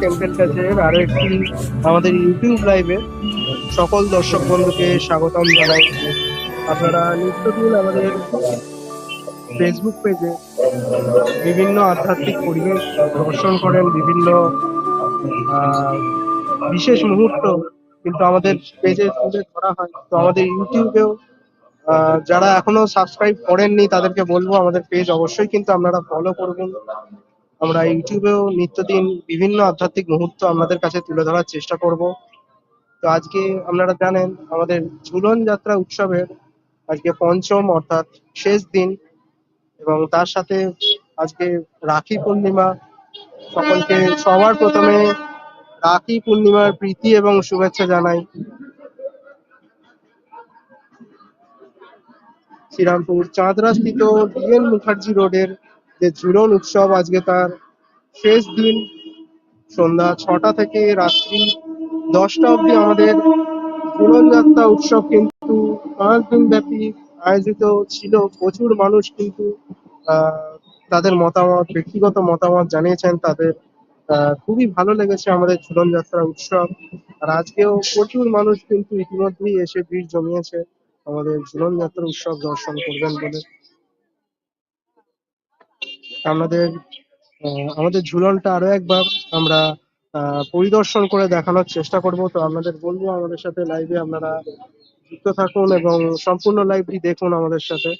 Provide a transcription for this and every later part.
Temple কাছের আরও একটি আমাদের ইউটিউব লাইভে সকল দর্শক বন্ধুকে স্বাগতম জানাই। আপনারা নিত্যদিন আমাদের ফেসবুক পেজে বিভিন্ন আধ্যাত্মিক পরিবেশ দর্শন করেন, বিভিন্ন বিশেষ মুহূর্ত কিন্তু আমাদের পেজে তুলে ধরা হয়। তো আমাদের ইউটিউবেও যারা এখনও সাবস্ক্রাইব করেননি তাদেরকে বলব আমাদের পেজ অবশ্যই কিন্তু আপনারা ফলো করবেন। আমরা ইউটিউবেও নিত্যদিন বিভিন্ন আধ্যাত্মিক মুহূর্ত আপনাদের কাছে তুলে ধরার চেষ্টা করব। তো আজকে আপনারা জানেন, আমাদের ঝুলন যাত্রা উৎসবের আজকে পঞ্চম অর্থাৎ শেষ দিন এবং তার সাথে আজকে রাখি পূর্ণিমা। সকলকে সবার প্রথমে রাখি পূর্ণিমার প্রীতি এবং শুভেচ্ছা জানাই। শ্রীরামপুর চাঁদরা স্থিত ডিএন মুখার্জি রোডের যে ঝুলন উৎসব আজকে তার শেষ দিন, সন্ধ্যা ছটা থেকে রাত্রি দশটা অবধি আমাদের ঝুলন যাত্রা উৎসব কিন্তু পাঁচ দিন ব্যাপী আয়োজিত ছিল। প্রচুর মানুষ কিন্তু তাদের মতামত, ব্যক্তিগত মতামত জানিয়েছেন। তাদের খুবই ভালো লেগেছে আমাদের ঝুলন যাত্রা উৎসব। আর আজকেও প্রচুর মানুষ কিন্তু ইতিমধ্যেই এসে ভিড় জমিয়েছে আমাদের ঝুলন যাত্রা উৎসব দর্শন করবেন বলে। আমাদের আমাদের ঝুলনটা আরও একবার আমরা পরিদর্শন করে দেখানোর চেষ্টা করব। তো আপনাদের বলব আমাদের সাথে লাইভে আপনারা যুক্ত থাকুন এবং সম্পূর্ণ লাইভটি দেখুন আমাদের সাথে।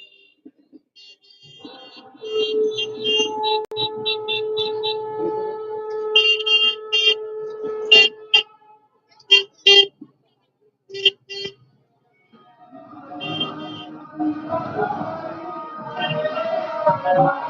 তাড়াতাড়ি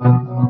এখন এখন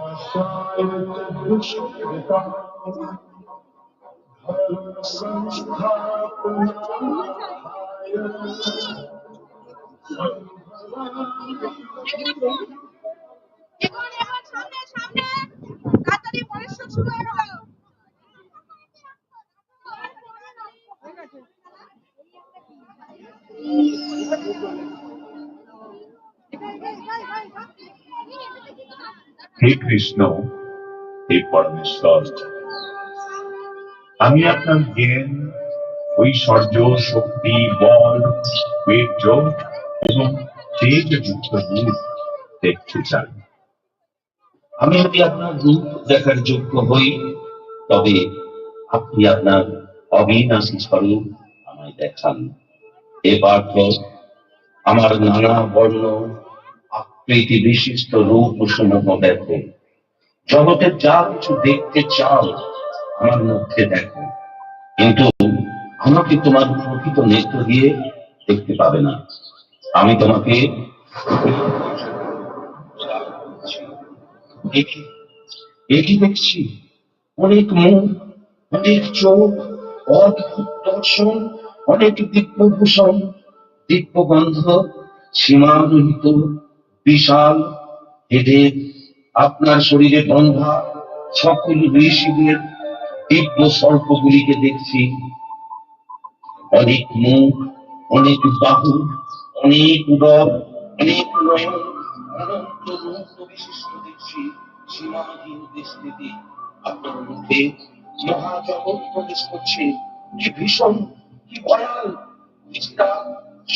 এগোন এগোন সামনে সামনে তাড়াতাড়ি পরিশ্রম শুরু হয়ে গেল Hey, hey, hey, hey, hey. হে কৃষ্ণ, হে পরমেশ্বর, আমি আপনার জ্ঞান, ঐশ্বর্য, শক্তি, বল, বীর্য এবং তেজযুক্ত রূপ দেখতে চাই। আমি যদি আপনার রূপ দেখার যোগ্য হই, তবে আপনি আপনার অবিনাশী স্বরূপ আমায় দেখান। এ পার্থ, আমার নানা বর্ণ আকৃতি বিশিষ্ট রূপ সমূহ দেখো। জগতের যা কিছু দেখতে চাও, আমার মধ্যে দেখো। কিন্তু আমাকে তোমার প্রকৃত নেত্র দিয়ে দেখতে পাবে না। আমি তোমাকে একই দেখছি। অনেক মুখ, অনেক চোখ, অদ্ভুত দর্শন, অনেক দিব্যভূষণ, দিব্যগন্ধ সীমারহিত বিশাল এদের আপনার শরীরে বন্ধা সকল ঋষিদের দিব্য সর্পগুলিকে দেখছি। অনেক মুখ, অনেক বাহু, অনেক উদর, অনেক নয়ন, অনন্ত রূপ বিশিষ্ট দেখছি সীমাহীন বিস্তৃতি আপনার মহাজগৎ প্রবেশ করছে। কি ভীষণ, কি ভয়াল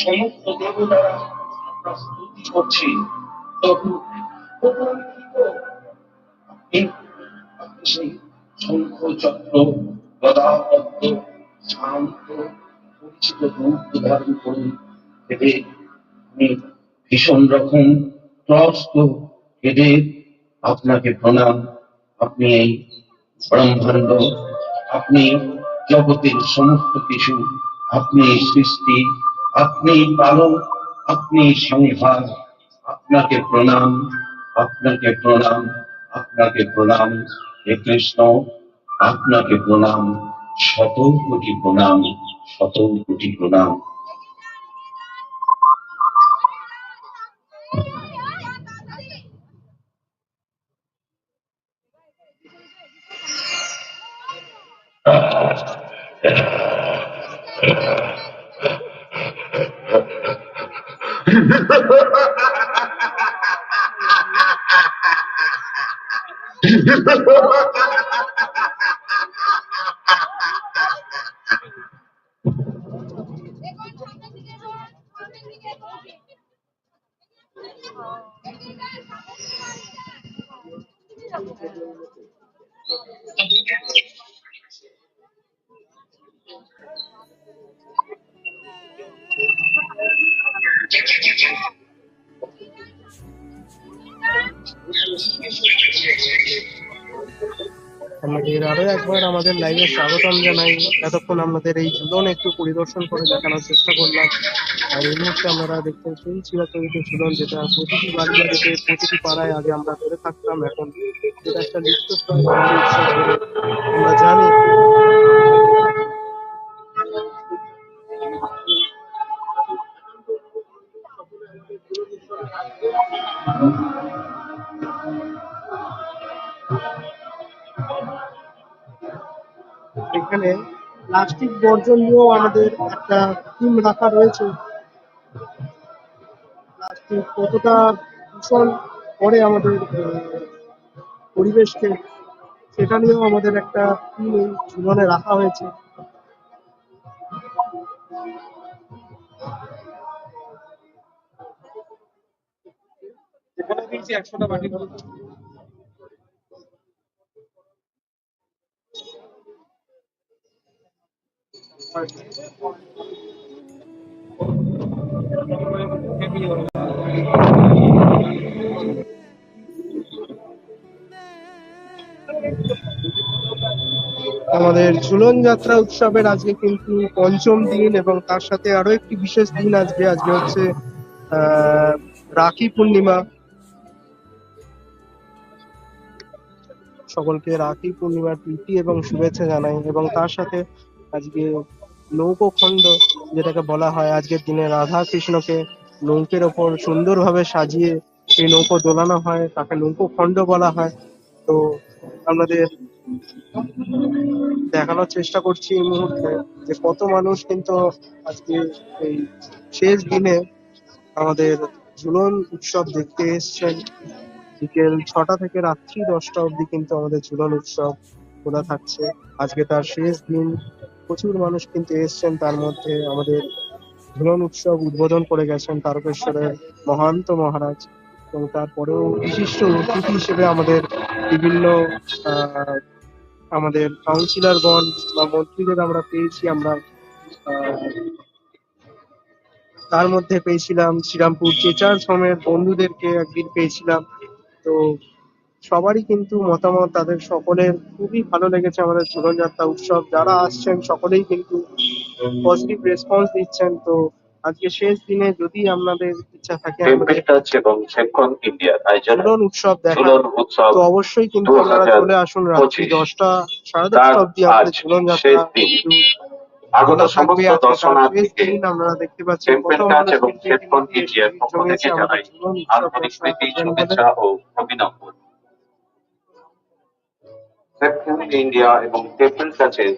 সমস্ত দেবতারা আপনার স্তুতি করছে সেই শঙ্খ চক্র গদা পদ্ম শান্ত পরিচিত রূপ ধারণ করুন এতে আমি ভীষণ রকম ত্রস্ত আপনাকে প্রণাম। আপনি এই ব্রহ্মাণ্ড, আপনি জগতের সমস্ত কিছু, আপনি সৃষ্টি, আপনি পালন আপনি সংহার আপনাকে প্রণাম আপনাকে প্রণাম আপনাকে প্রণাম, হে কৃষ্ণ, আপনাকে প্রণাম শত কোটি প্রণাম শত কোটি প্রণাম। আরও একবার আমাদের লাইভে স্বাগতম জানাই। এতক্ষণ আমাদের এই ঝুলন একটু পরিদর্শন করে দেখানোর চেষ্টা করলাম। আর এই মুহূর্তে আমরা দেখতে সেই চিরাচরিত ঝুলন যেটা প্রতিটি বাড়ি বাড়িতে প্রতিটি পাড়ায় আগে আমরা ধরে থাকতাম, এখন এটা একটা লিপ্ত আমরা জানি। এখানে প্লাস্টিক বর্জন নিয়েও আমাদের একটা থিম রাখা রয়েছে। কতটা দূষণ করে আমাদের পরিবেশকে সেটা নিয়েও আমাদের একটা টিম এই রাখা হয়েছে। একশোটা বাটি আমাদের ঝুলন যাত্রা উৎসবের আজকে কিন্তু পঞ্চম দিন এবং তার সাথে আরও একটি বিশেষ দিন আজকে আজকে হচ্ছে রাখি পূর্ণিমা। সকলকে রাখি পূর্ণিমার প্রীতি এবং শুভেচ্ছা জানাই এবং তার সাথে আজকে নৌকোখণ্ড যেটাকে বলা হয় আজকের দিনে রাধা কৃষ্ণকে নৌকের ওপর সুন্দরভাবে সাজিয়ে সেই নৌকো দোলানো হয়, তাকে নৌকো নৌকোখণ্ড বলা হয়। তো আমাদের দেখানোর চেষ্টা করছি এই মুহূর্তে যে কত মানুষ কিন্তু আজকে এই শেষ দিনে আমাদের ঝুলন উৎসব দেখতে এসছেন। বিকেল ছটা থেকে রাত্রি দশটা অবধি কিন্তু আমাদের ঝুলন উৎসব খোলা থাকছে। আজকে তার শেষ দিন। প্রচুর মানুষ কিন্তু এসছেন, তার মধ্যে আমাদের ঝুলন উৎসব উদ্বোধন করে গেছেন তারকেশ্বরের মহান্ত মহারাজ। এবং তারপরেও বিশিষ্ট অতিথি হিসেবে আমাদের বিভিন্ন, আহ আমাদের কাউন্সিলরগণ বা মন্ত্রীদের আমরা পেয়েছি, আমরা তার মধ্যে পেয়েছিলাম শ্রীরামপুর চেচার সমেত বন্ধুদেরকে একদিন পেয়েছিলাম। তো সবারই কিন্তু মতামত, তাদের সকলের খুবই ভালো লেগেছে আমাদের জীবনযাত্রা উৎসব। যারা আসছেন, সকলেই কিন্তু পজিটিভ রেসপন্স দিচ্ছেন। তো আজকে শেষ দিনে যদি আপনাদের ইচ্ছা থাকে এবং সেকন ইন্ডিয়ার আয়োজনে ঝুলন উৎসব দেখা। তো অবশ্যই কিন্তু আপনারা চলে আসুন রাত্রি দশটা সাড়ে দশটা অব্দি আমাদের ঝুলন যাত্রা আগত সমস্ত দর্শনার্থীকে দেখতে পাচ্ছেন কত টেম্পল টাচ মানুষ এবং সেকন ইন্ডিয়ার পক্ষ থেকে জানাই আন্তরিক প্রীতি শুভেচ্ছা ও অভিনন্দন। সেকন ইন্ডিয়া এবং টেম্পল টাচের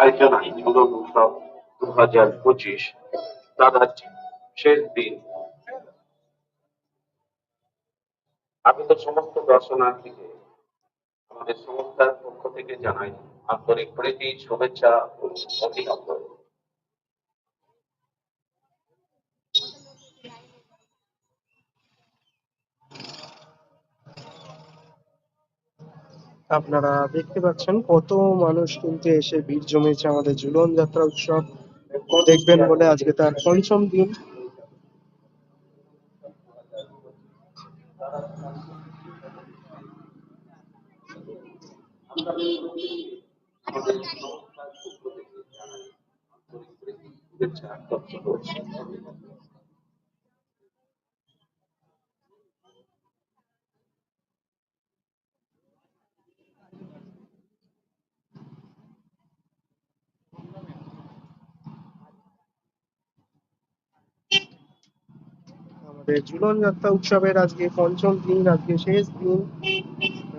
আয়োজনায় ঝুলন উৎসব দু হাজার পঁচিশ। আজ শেষ দিন। আগত সমস্ত দর্শনার্থীকে আমাদের সংস্থার পক্ষ থেকে জানাই আন্তরিক প্রীতি, শুভেচ্ছা অভিনন্দন। আপনারা দেখতে পাচ্ছেন কত মানুষ কিন্তু এসে ভিড় জমেছে আমাদের ঝুলন যাত্রা উৎসব। দেখবেন বলে আজকে তার পঞ্চম দিন। আমাদের ঝুলন যাত্রা উৎসবের আজকে পঞ্চম দিন, আজকে শেষ দিন।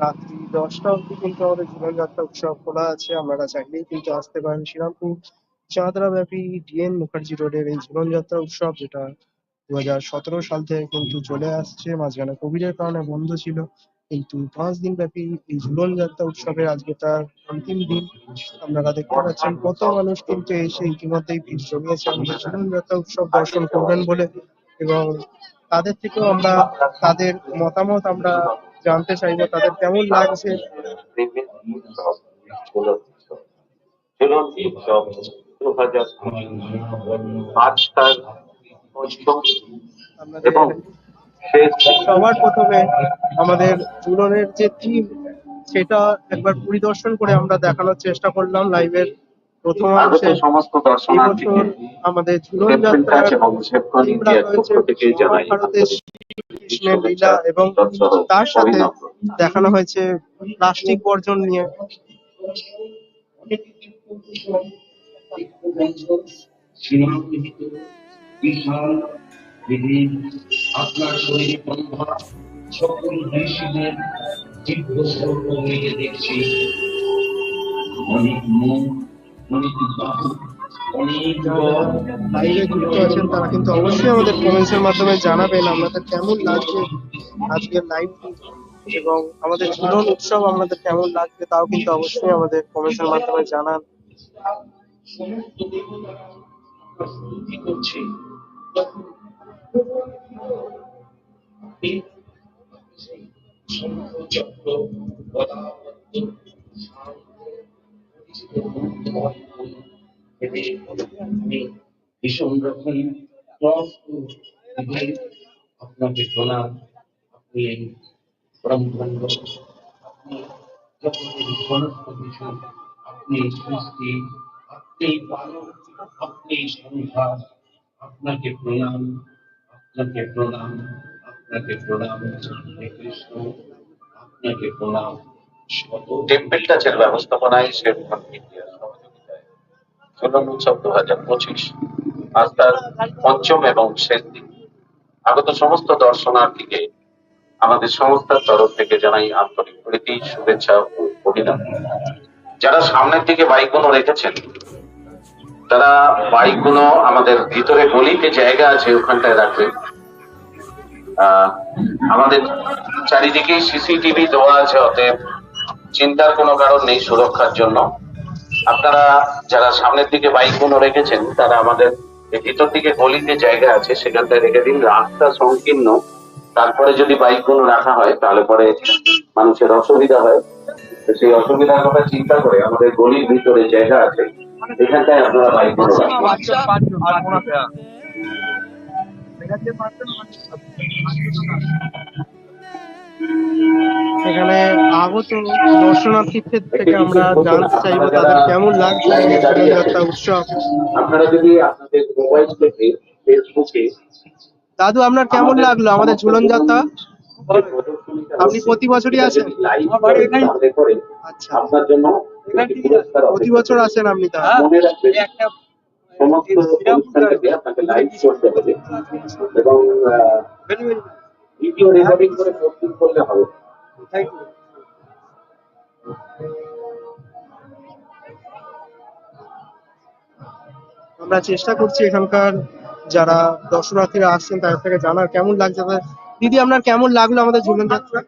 রাত্রি দশটা অবধি কিন্তু আমাদের ঝুলন যাত্রা উৎসব খোলা আছে। আপনারা চাইলেই কিন্তু আসতে পারেন শ্রীরামপুর চাঁদরা ব্যাপী ডিএন মুখার্জি রোডের এই ঝুলন যাত্রা উৎসব, যেটা দু হাজার সতেরো সাল থেকে কিন্তু চলে আসছে। মাঝখানে কোভিডের কারণে বন্ধ ছিল। কিন্তু পাঁচ দিন ব্যাপী এই ঝুলন যাত্রা উৎসবের আজকে তার অন্তিম দিন। আপনারা দেখতে পাচ্ছেন, কত মানুষ কিন্তু এসে ইতিমধ্যেই ভিড় জমিয়েছে। ঝুলন যাত্রা উৎসব দর্শন করবেন বলে এবং তাদের থেকেও আমরা তাদের মতামত আমরা জানতে চাইব তাদের কেমন লাগছে? এবং সবার প্রথমে আমাদের ঝুলনের যে থিম সেটা একবার পরিদর্শন করে আমরা দেখানোর চেষ্টা করলাম লাইভের প্রথম আগত সমস্ত দর্শনার্থীকে বছর আমাদের ঝুলন যাত্রার থিম মহাভারতের আন্তরিক লীলা এবং তার সাথে দেখানো হয়েছে প্লাস্টিক বর্জন নিয়ে। সীমান্বিত বিশাল বিবিধ আপনার শরীরে বন্ধা সকল ঋষিদের দিব্য স্বরূপ দেখছি। অনেক মন লাইভে যুক্ত আছেন, তারা কিন্তু অবশ্যই আমাদের কমেন্টস এর মাধ্যমে জানাবেন আপনাদের কেমন লাগছে আজকের লাইভটি এবং আমাদের ঝুলন উৎসব আপনাদের কেমন লাগছে তাও কিন্তু অবশ্যই আমাদের কমেন্টস এর মাধ্যমে জানান। চক্র আমি ভীষণ রকম কষ্ট পেয়ে আপনাকে প্রণাম আপনি এই ব্রহ্মাণ্ড আপনি জগতের সমস্ত কিছু আপনি সৃষ্টি আপনি পালক আপনি সংসার আপনাকে প্রণাম আপনাকে প্রণাম আপনাকে প্রণাম হে কৃষ্ণ আপনাকে প্রণাম শত টেম্পল টাচের ব্যবস্থাপনায় শেফ ইন্ডিয়ার সহযোগিতায় উৎসব দু হাজার পঁচিশ আজ তার পঞ্চম এবং শেষ দিন। আগত সমস্ত দর্শনার্থীকে আমাদের সংস্থার তরফ থেকে জানাই আন্তরিক প্রীতি শুভেচ্ছা ও অভিনন্দন। যারা সামনের দিকে বাইকগুলো রেখেছেন, তারা বাইকগুলো আমাদের ভিতরে গলিতে জায়গা আছে, ওখানটায় রাখবেন। আমাদের চারিদিকে সিসিটিভি দেওয়া আছে, অতএব চিন্তার কোনো কারণ নেই সুরক্ষার জন্য। আপনারা যারা সামনের দিকে বাইকগুলো রেখেছেন, তারা আমাদের ভিতর দিকে গলিতে জায়গা আছে, সেখানটায় রেখে দিন। রাস্তা সংকীর্ণ। তারপরে যদি বাইকগুলো রাখা হয়, তাহলে পরে মানুষের অসুবিধা হয়। সেই অসুবিধার কথা চিন্তা করে আমাদের গলির ভিতরে জায়গা আছে এখানটায় আপনারা বাইকগুলো রাখবেন এখানে আগত দর্শনার্থীদের থেকে আমরা জানতে চাইব তাদের কেমন লাগছে এই উৎসব। আপনারা যদি আপনাদের মোবাইল থেকে ফেসবুকে দাদু আপনার কেমন লাগল আমাদের ঝুলন যাত্রা আপনি প্রতি বছরই আসেন? আচ্ছা। আপনার জন্য প্রতি বছর আসেন আপনি তা সমস্ত অনুষ্ঠানটাকে আপনাকে লাইভ করতে হবে। এবং ভিডিও রেকর্ডিং করে প্রস্তুত করলে হবে। আমরা চেষ্টা করছি এখানকার যারা দর্শনার্থীরা আসছেন তাদের থেকে জানার কেমন লাগছে দিদি আপনার কেমন লাগল আমাদের ঝুলন যাত্রা?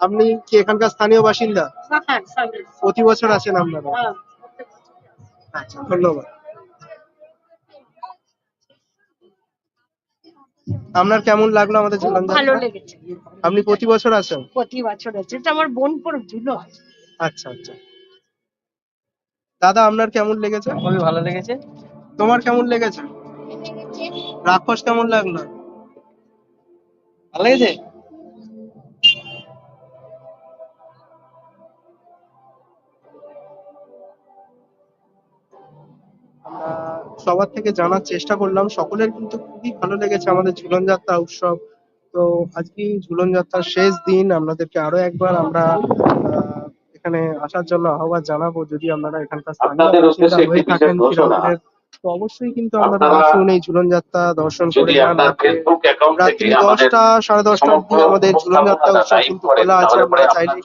আপনি কি এখানকার স্থানীয় বাসিন্দা? হ্যাঁ, প্রতি বছর আসেন আপনারা? হ্যাঁ। আচ্ছা ধন্যবাদ। আপনার কেমন লাগল আমাদের ঝুলন ভালো যাত্রা? লেগেছে। আপনি প্রতি বছর আসেন? প্রতি বছর এটা আমার বোন পরে ঝুলো আছে আচ্ছা আচ্ছা। দাদা আপনার কেমন লেগেছে? খুবই ভালো লেগেছে। তোমার কেমন লেগেছে? রাক্ষস কেমন লাগল? ভালো লেগেছে? আমরা সবার থেকে জানার চেষ্টা করলাম। সকলের কিন্তু খুবই ভালো লেগেছে আমাদের ঝুলন যাত্রা উৎসব। তো আজকে ঝুলন যাত্রার শেষ দিন আপনাদেরকে আরও একবার আমরা এখানে আসার জন্য আহ্বান জানাব যদি আপনারা এখানকার আপনাদের উদ্দেশ্যে একটি বিশেষ ঘোষণা। তো অবশ্যই কিন্তু আপনারা আসুন এই ঝুলন যাত্রা দর্শন করে রাত্রে দশটা সাড়ে দশটা অব্দি আমাদের ঝুলন যাত্রা উৎসব কিন্তু খোলা আছে আপনার চাইলে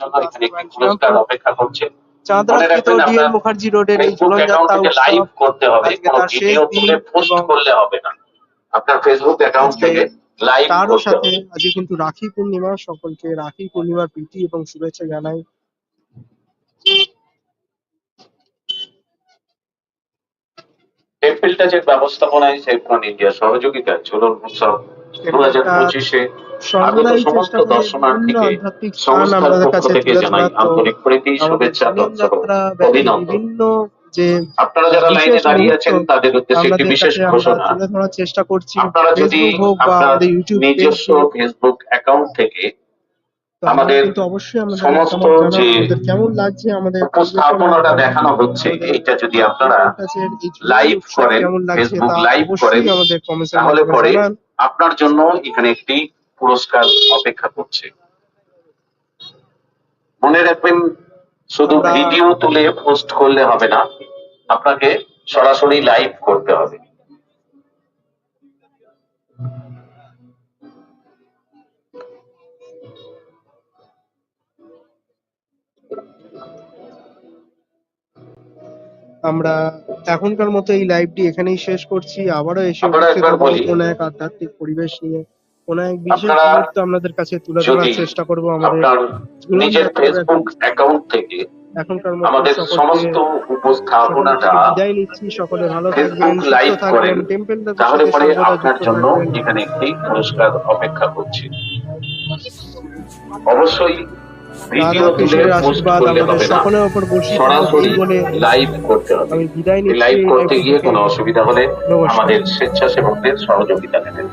চাঁদরাস্থিত রাখবেন ডিএল মুখার্জি রোডের এই ঝুলন যাত্রা লাইভ করতে হবে তার শেষ দিন পোস্ট করলে হবে না। আপনার ফেসবুক অ্যাকাউন্ট থেকে তারও সাথে আজকে কিন্তু রাখি পূর্ণিমা সকলকে রাখি পূর্ণিমার প্রীতি এবং শুভেচ্ছা জানাই। টেম্পল টাচের ব্যবস্থাপনায় সেফরন ইন্ডিয়া সহযোগিতা ঝুলন উৎসব দু হাজার পঁচিশে আগত সমস্ত দর্শনার্থীকে সংস্থার পক্ষ থেকে জানাই আন্তরিক প্রীতি শুভেচ্ছা অভিনন্দন। যে আপনারা যারা লাইনে দাঁড়িয়ে আছেন তাদের উদ্দেশ্যে একটি বিশেষ ঘোষণা। চেষ্টা করছি। আপনারা যদি আপনার নিজস্ব ফেসবুক অ্যাকাউন্ট থেকে আমাদের সমস্ত যে কেমন লাগছে আমাদের উপস্থাপনাটা দেখানো হচ্ছে এইটা যদি আপনারা লাইভ করেন ফেসবুক লাইভ করেন তাহলে পরে আপনার জন্য এখানে একটি পুরস্কার অপেক্ষা করছে। মনে রাখবেন শুধু ভিডিও তুলে পোস্ট করলে হবে না আপনাকে সরাসরি লাইভ করতে হবে। আমরা এখনকার মতো এই লাইভটি এখানেই শেষ করছি। আবারও এসে কোনো এক আধ্যাত্মিক পরিবেশ নিয়ে। কোনো এক বিশেষ মুহূর্ত আপনাদের কাছে তুলে ধরার চেষ্টা করব আমাদের নিজের ফেসবুক অ্যাকাউন্ট থেকে এখনকার মতো আমাদের সমস্ত উপস্থাপনাটা বিদায় নিচ্ছি। সকলে ভালো থাকবেন লাইভ করেন। তাহলে পরে আপনার জন্য এখানে একটি পুরস্কার অপেক্ষা করছে। অবশ্যই আশীর্বাদ আমাদের সকলের উপর সরাসরি লাইভ করতে হবে। আমি বিদায় নিচ্ছি লাইভ করতে গিয়ে কোনো অসুবিধা হলে আমাদের স্বেচ্ছাসেবকদের সহযোগিতা নেবেন।